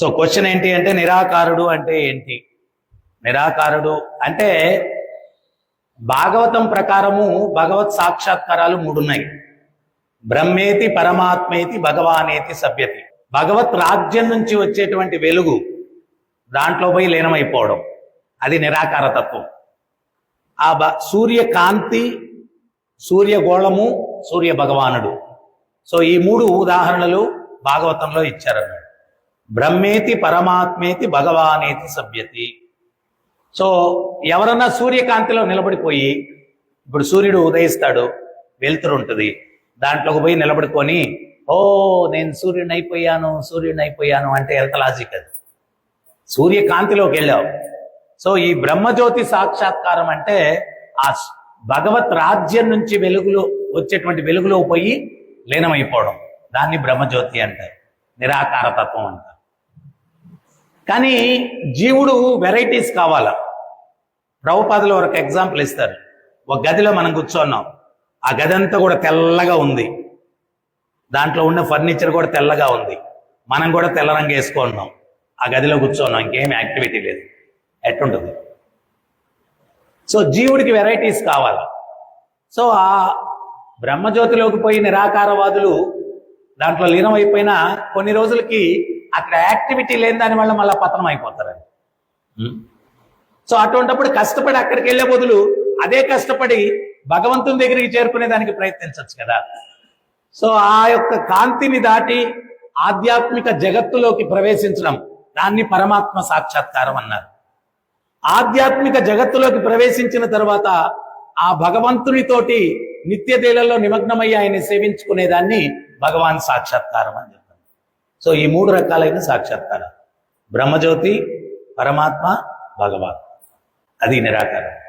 So question ఏంటి అంటే నిరాకారుడు అంటే ఏంటి? నిరాకారుడు అంటే భాగవతం ప్రకారము భగవత్ సాక్షాత్కారాలు మూడున్నాయి. బ్రహ్మేతి పరమాత్మేతి భగవానేతి సభ్యతి. భగవత్ రాజ్యం నుంచి వచ్చేటువంటి వెలుగు దాంట్లో పోయి లీనమైపోవడం. అది నిరాకార తత్వం ఆ బ సూర్యకాంతి సూర్యగోళము సూర్య భగవానుడు. సో ఈ మూడు ఉదాహరణలు భాగవతంలో ఇచ్చారన్నమాట. బ్రహ్మేతి పరమాత్మేతి భగవానేతి సభ్యతి. సో ఎవరన్నా సూర్యకాంతిలో నిలబడిపోయి ఇప్పుడు సూర్యుడు ఉదయిస్తాడు వెలుతురు ఉంటుంది. దాంట్లోకి పోయి నిలబడుకొని ఓ నేను సూర్యుని అయిపోయాను సూర్యుని అయిపోయాను అంటే ఎంత లాజిక్ అది? సూర్యకాంతిలోకి వెళ్ళావు. సో ఈ బ్రహ్మజ్యోతి సాక్షాత్కారం అంటే ఆ భగవత్ రాజ్యం నుంచి వెలుగులో వచ్చేటువంటి వెలుగులో పోయి లీనమైపోవడం. దాన్ని బ్రహ్మజ్యోతి అంటారు. నిరాకారతత్వం అంటారు. కానీ జీవుడు వెరైటీస్ కావాలా? ప్రభుపాదులు ఒక ఎగ్జాంపుల్ ఇస్తారు. ఒక గదిలో మనం కూర్చున్నాం. ఆ గది అంతా కూడా తెల్లగా ఉంది. దాంట్లో ఉన్న ఫర్నిచర్ కూడా తెల్లగా ఉంది. మనం కూడా తెల్ల రంగు వేసుకున్నాం. ఆ గదిలో కూర్చున్నాం. ఇంకేం యాక్టివిటీ లేదు. ఎట్టుంటుంది సో జీవుడికి వెరైటీస్ కావాలి? సో ఆ బ్రహ్మజ్యోతిలోకి పోయి నిరాకారవాదులు దాంట్లో లీనం కొన్ని రోజులకి అక్కడ యాక్టివిటీ లేని దాని వల్ల మళ్ళీ పతనం అయిపోతారండి. ఉం? సో అటువంటప్పుడు కష్టపడి అక్కడికి వెళ్ళే బదులు అదే కష్టపడి భగవంతుని దగ్గరికి చేరుకునే దానికి ప్రయత్నించవచ్చు కదా. సో ఆ యొక్క కాంతిని దాటి ఆధ్యాత్మిక జగత్తులోకి ప్రవేశించడం దాన్ని పరమాత్మ సాక్షాత్కారం అన్నారు. ఆధ్యాత్మిక జగత్తులోకి ప్రవేశించిన తర్వాత ఆ భగవంతునితోటి నిత్య నిమగ్నమయ్యి ఆయన్ని సేవించుకునేదాన్ని భగవాన్ సాక్షాత్కారం అని చెప్తారు సో ఈ మూడు రకాలైన సాక్షాత్కారం బ్రహ్మజ్యోతి పరమాత్మ భగవాన్. అది నిరాకారం.